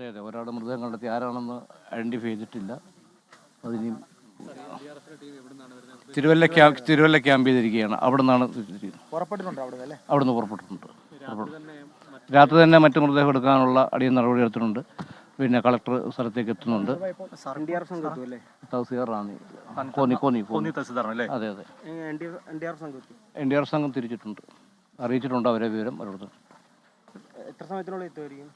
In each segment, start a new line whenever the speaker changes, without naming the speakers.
അതെ അതെ. ഒരാളുടെ മൃതദേഹം കണ്ടെത്തി ആരാണെന്ന് ഐഡന്റിഫൈ ചെയ്തിട്ടില്ല. അതിനി തിരുവല്ല ക്യാമ്പ് തിരുവല്ല ക്യാമ്പ് ചെയ്തിരിക്കുകയാണ്. അവിടെ നിന്നാണ്
അവിടെ
നിന്ന് പുറപ്പെട്ടിട്ടുണ്ട്. രാത്രി തന്നെ മറ്റു മൃതദേഹം എടുക്കാനുള്ള അടിയ നടപടി എടുത്തിട്ടുണ്ട്. പിന്നെ കളക്ടർ സ്ഥലത്തേക്ക് എത്തുന്നുണ്ട്. അതെ അതെ.
എൻ ഡി ആർ സംഘം
തിരിച്ചിട്ടുണ്ട്. അറിയിച്ചിട്ടുണ്ട് അവരെ വിവരം അവരോട്.
എത്ര സമയത്തിനുള്ളിൽ എത്തുമായിരിക്കും?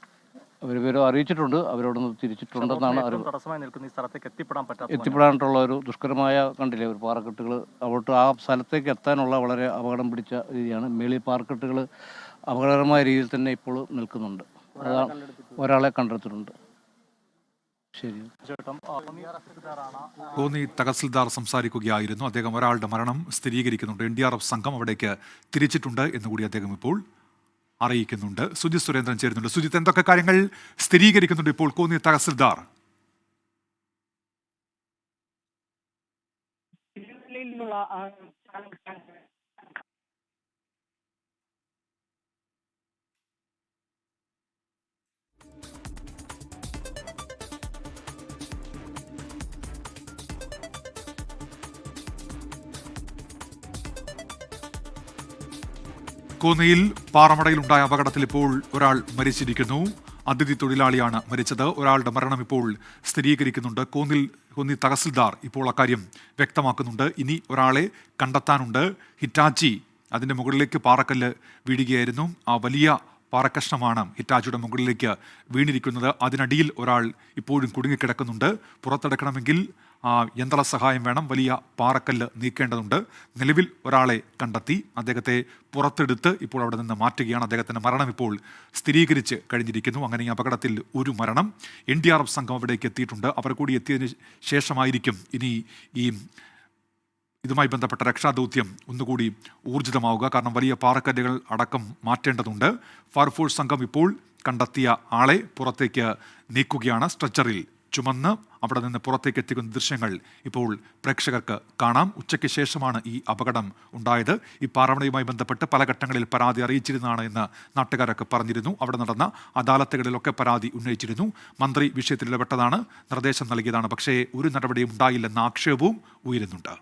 അവർ വിവരം അറിയിച്ചിട്ടുണ്ട്. അവരോടൊന്ന് തിരിച്ചിട്ടുണ്ടെന്നാണ് അറിവ്
തടസ്സമായി നിൽക്കുന്ന ഈ സ്ഥലത്തേക്ക് എത്തിപ്പെടാൻ പറ്റാത്ത
എത്തിപ്പെടാനായിട്ടുള്ള ഒരു ദുഷ്കരമായ കണ്ടില്ലേ? ഒരു പാറക്കെട്ടുകൾ അവിടെ ആ സ്ഥലത്തേക്ക് എത്താനുള്ള വളരെ അപകടം പിടിച്ച രീതിയാണ്. മേളി പാറക്കെട്ടുകൾ അപകടകരമായ രീതിയിൽ തന്നെ ഇപ്പോൾ നിൽക്കുന്നുണ്ട്. ഒരാളെ കണ്ടെടുത്തിട്ടുണ്ട്. ശരി.
കോന്നി
തഹസിൽദാർ സംസാരിക്കുകയായിരുന്നു. അദ്ദേഹം ഒരാളുടെ മരണം സ്ഥിരീകരിക്കുന്നുണ്ട്. എൻ ഡി ആർ എഫ് സംഘം അവിടേക്ക് തിരിച്ചിട്ടുണ്ട് എന്നുകൂടി അദ്ദേഹം ഇപ്പോൾ അറിയിക്കുന്നുണ്ട്. സുജിത് സുരേന്ദ്രൻ ചേരുന്നുണ്ട്. സുജിത്ത് എന്തൊക്കെ കാര്യങ്ങൾ സ്ഥിരീകരിക്കുന്നുണ്ട് ഇപ്പോൾ കോന്നി തഹസിൽദാർ?
നിന്നുള്ള
കോന്നിയിൽ പാറമടയിലുണ്ടായ അപകടത്തിൽ ഇപ്പോൾ ഒരാൾ മരിച്ചിരിക്കുന്നു. അതിഥി തൊഴിലാളിയാണ് മരിച്ചത്. ഒരാളുടെ മരണം ഇപ്പോൾ സ്ഥിരീകരിക്കുന്നുണ്ട്. കോന്നിൽ കോന്നി തഹസിൽദാർ ഇപ്പോൾ അക്കാര്യം വ്യക്തമാക്കുന്നുണ്ട്. ഇനി ഒരാളെ കണ്ടെത്താനുണ്ട്. ഹിറ്റാച്ചി അതിന്റെ മുകളിലേക്ക് പാറക്കല്ല് വീഴുകയായിരുന്നു. ആ വലിയ പാറക്കഷ്ണമാണ് ഹിറ്റാച്ചിയുടെ മുകളിലേക്ക് വീണിരിക്കുന്നത്. അതിനടിയിൽ ഒരാൾ ഇപ്പോഴും കുടുങ്ങിക്കിടക്കുന്നുണ്ട്. പുറത്തെടുക്കണമെങ്കിൽ യന്ത്ര സഹായം വേണം. വലിയ പാറക്കല്ല് നീക്കേണ്ടതുണ്ട്. നിലവിൽ ഒരാളെ കണ്ടെത്തി അദ്ദേഹത്തെ പുറത്തെടുത്ത് ഇപ്പോൾ അവിടെ നിന്ന് മാറ്റുകയാണ്. അദ്ദേഹത്തിന്റെ മരണം ഇപ്പോൾ സ്ഥിരീകരിച്ച് കഴിഞ്ഞിരിക്കുന്നു. അങ്ങനെ ഈ അപകടത്തിൽ ഒരു മരണം എൻ ഡി ആർ എഫ് സംഘം അവിടേക്ക് എത്തിയിട്ടുണ്ട്. അവർ കൂടി എത്തിയതിന് ശേഷമായിരിക്കും ഇനി ഈ ഇതുമായി ബന്ധപ്പെട്ട രക്ഷാദൗത്യം ഒന്നുകൂടി ഊർജിതമാവുക. കാരണം വലിയ പാറക്കല്ലുകൾ അടക്കം മാറ്റേണ്ടതുണ്ട്. ഫയർഫോഴ്സ് സംഘം ഇപ്പോൾ കണ്ടെത്തിയ ആളെ പുറത്തേക്ക് നീക്കുകയാണ്. സ്ട്രെച്ചറിൽ ചുമന്ന് അവിടെ നിന്ന് പുറത്തേക്ക് എത്തിക്കുന്ന ദൃശ്യങ്ങൾ ഇപ്പോൾ പ്രേക്ഷകർക്ക് കാണാം. ഉച്ചയ്ക്ക് ശേഷമാണ് ഈ അപകടം ഉണ്ടായത്. ഈ പാറമണയുമായി ബന്ധപ്പെട്ട് പല ഘട്ടങ്ങളിൽ പരാതി അറിയിച്ചിരുന്നതാണ് എന്ന് നാട്ടുകാരൊക്കെ പറഞ്ഞിരുന്നു. അവിടെ നടന്ന അദാലത്തുകളിലൊക്കെ പരാതി ഉന്നയിച്ചിരുന്നു. മന്ത്രി വിഷയത്തിൽ ഇടപെട്ടതാണ് നിർദ്ദേശം നൽകിയതാണ്. പക്ഷേ ഒരു നടപടിയും ഉണ്ടായില്ലെന്ന ആക്ഷേപവും ഉയരുന്നുണ്ട്.